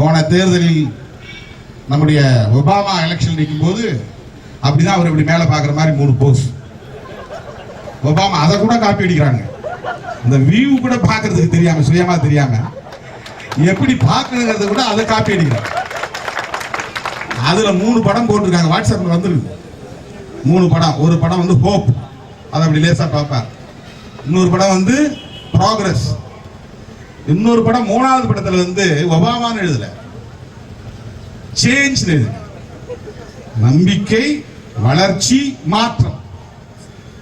போன தேர்தலில் நம்முடைய ஒபாமா எலெக்ஷன் நிற்கும் போது அப்படிதான் அவர் இப்படி மேலே பார்க்குற மாதிரி மூணு போஸ் ஒபாமா அதை கூட காப்பி அடிக்கிறாங்க. இந்த வியூ கூட பார்க்கறதுக்கு தெரியாம சுயமா தெரியாம எப்படி பார்க்கணுங்கிறத கூட அதை காப்பி அடிக்கிறாங்க. அதுல மூணு படம் போட்டிருக்காங்க. வாட்ஸ்அப்ல வந்துருக்கு மூணு படம். ஒரு படம் வந்து ஹோப் அதை அப்படி லேசா பார்ப்பேன் இன்னொரு படம் வந்து ப்ராக்ரஸ் இன்னொரு படம் மூணாவது படத்துல வந்து ஒபாமான்னு எழுதல சேஞ்ச் எழுது நம்பிக்கை வளர்ச்சி மாற்றம்.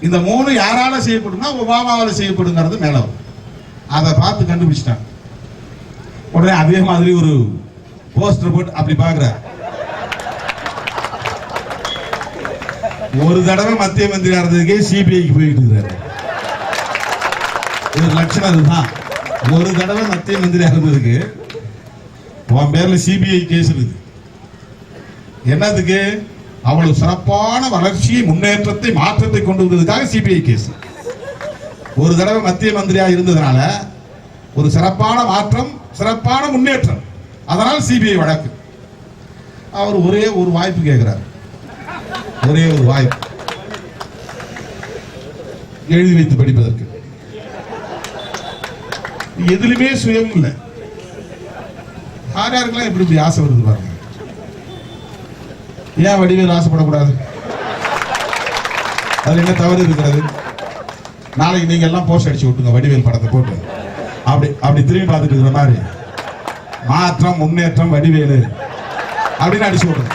இந்த மூணு யாரால செய்யப்படும்னா ஒபாமாவால செய்யப்படுங்கிறது மேல அதை பார்த்து கண்டுபிடிச்சிட்டாங்க. உடனே அதே மாதிரி ஒரு போஸ்டர் போட்டு அப்படி பார்க்குறாரு. ஒரு தடவை மத்திய மந்திரியா இருந்ததுக்கே சிபிஐக்கு போயிட்டு இருக்கிறாரு. இது லட்சணம் அதுதான். ஒரு தடவை மத்திய மந்திரியா இருந்ததுக்கு உன் பேர்ல சிபிஐ கேஸ் இருக்குது என்னதுக்கு அவ்வளவு சிறப்பான வளர்ச்சியை முன்னேற்றத்தை மாற்றத்தை கொண்டு வந்ததுக்காக சிபிஐ கேஸ் ஒரு தடவை மத்திய மந்திரியா இருந்ததுனால ஒரு சிறப்பான மாற்றம் சிறப்பான முன்னேற்றம். அதனால் சிபிஐ வழக்கு. அவர் ஒரே ஒரு வாய்ப்பு கேட்கிறார் ஒரே ஒரு வாய்ப்பு. எழுதி வைத்து படிப்பதற்கு. எதுலையுமே சுயம் இல்லை யார் யாருக்கெல்லாம் எப்படி இப்படி ஆசை வருது பாருங்க. ஏன் வடிவேல் ஆசைப்படக்கூடாது? அதில் என்ன தவறு இருக்கிறது? நாளைக்கு நீங்க எல்லாம் போஸ்ட் அடிச்சு விட்டுங்க வடிவேல் படத்தை போட்டு. அப்படி அப்படி திரும்பி பார்த்துட்டு இருக்கிற மாதிரி. மாற்றம் முன்னேற்றம் வடிவேலு. அப்படின்னு அடிச்சு விட்டுங்க